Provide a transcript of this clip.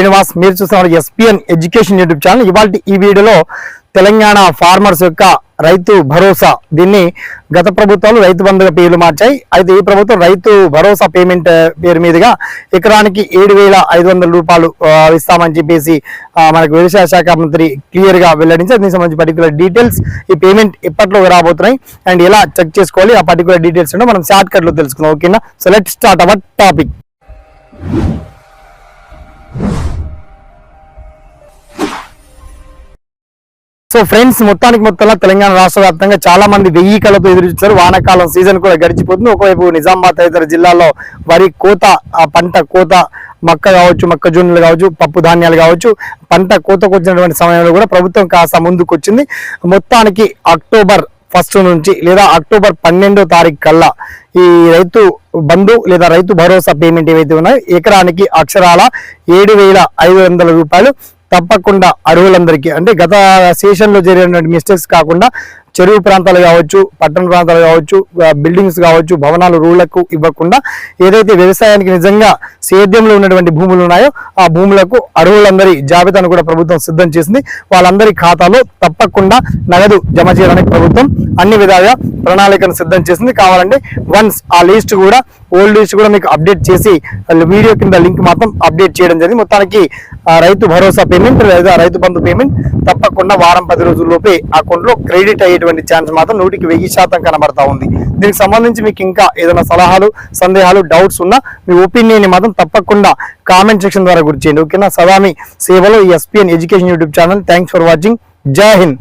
శ్రీనివాస్ మీరు చూస్తున్నారు SPN education YouTube channel. ఇవాళ ఈ వీడియోలో తెలంగాణ ఫార్మర్స్ యొక్క రైతు భరోసా దీన్ని గత ప్రభుత్వాలు రైతు బంధుగా పేర్లు మార్చాయి. అయితే ఈ ప్రభుత్వం రైతు భరోసా పేమెంట్ పేరు మీదుగా ఎకరానికి ఏడు వేల ఐదు వందల రూపాయలు ఇస్తామని చెప్పేసి మనకు వ్యవసాయ శాఖ మంత్రి క్లియర్గా వెల్లడించారు. దీనికి సంబంధించి పర్టికులర్ డీటెయిల్స్ ఈ పేమెంట్ ఎప్పట్లో రాబోతున్నాయి. అండ్ ఎలా చెక్ చేసుకోవాలి ఆ పర్టికులర్ డీటెయిల్స్ మనం షార్ట్ కట్లో తెలుసుకుందాం. ఓకేనా? So let start our topic so friends మొత్తానికి మొత్తంలో తెలంగాణ రాష్ట్ర వ్యాప్తంగా చాలా మంది వెయ్యి కళతో ఎదురు చూస్తారు వానాకాలం సీజన్ కూడా గడిచిపోతుంది. ఒకవైపు నిజామాబాద్ తదితర జిల్లాలో వరి కోత ఆ పంట కోత మక్క కావచ్చు మొక్కజొన్నలు కావచ్చు పప్పు ధాన్యాలు కావచ్చు పంట కోతకు వచ్చినటువంటి సమయంలో కూడా ప్రభుత్వం కాస్త ముందుకు వచ్చింది మొత్తానికి అక్టోబర్ ఫస్ట్ నుంచి లేదా అక్టోబర్ పన్నెండో తారీఖు కల్లా ఈ రైతు బంధు లేదా రైతు భరోసా పేమెంట్ ఏవైతే ఉన్నాయో ఎకరానికి అక్షరాల ఏడు వేల ఐదు వందల రూపాయలు తప్పకుండా అడవులందరికీ అంటే గత సెషన్లో జరిగినటువంటి మిస్టేక్స్ కాకుండా చెరువు ప్రాంతాలు కావచ్చు పట్టణ ప్రాంతాలు కావచ్చు బిల్డింగ్స్ కావచ్చు భవనాలు రూళ్ళకు ఇవ్వకుండా ఏదైతే వ్యవసాయానికి నిజంగా సేద్యంలో ఉన్నటువంటి భూములు ఉన్నాయో ఆ భూములకు అర్హులందరి జాబితాను కూడా ప్రభుత్వం సిద్ధం చేసింది. వాళ్ళందరి ఖాతాలో తప్పకుండా నగదు జమ చేయడానికి ప్రభుత్వం అన్ని విధాలుగా ప్రణాళికను సిద్ధం చేసింది. కావాలంటే వన్స్ ఆ లిస్ట్ కూడా ఓల్డ్ లిస్ట్ కూడా మీకు అప్డేట్ చేసి వీడియో కింద లింక్ మాత్రం అప్డేట్ చేయడం జరిగింది. మొత్తానికి ఆ రైతు భరోసా పేమెంట్ లేదా రైతు బంధు పేమెంట్ తప్పకుండా వారం పది రోజుల్లోపే అకౌంట్లో క్రెడిట్ అయ్యేటువంటి ఛాన్స్ మాత్రం నూటికి వెయ్యి శాతం కనబడతా ఉంది. దీనికి సంబంధించి మీకు ఇంకా ఏదైనా సలహాలు సందేహాలు డౌట్స్ ఉన్నా మీ ఒపీనియన్ మాత్రం తప్పకుండా కామెంట్ సెక్షన్ ద్వారా గుర్తించండి ఓకేనా? సదామి సేవలో SPN education YouTube channel thanks for watching Jai Hind.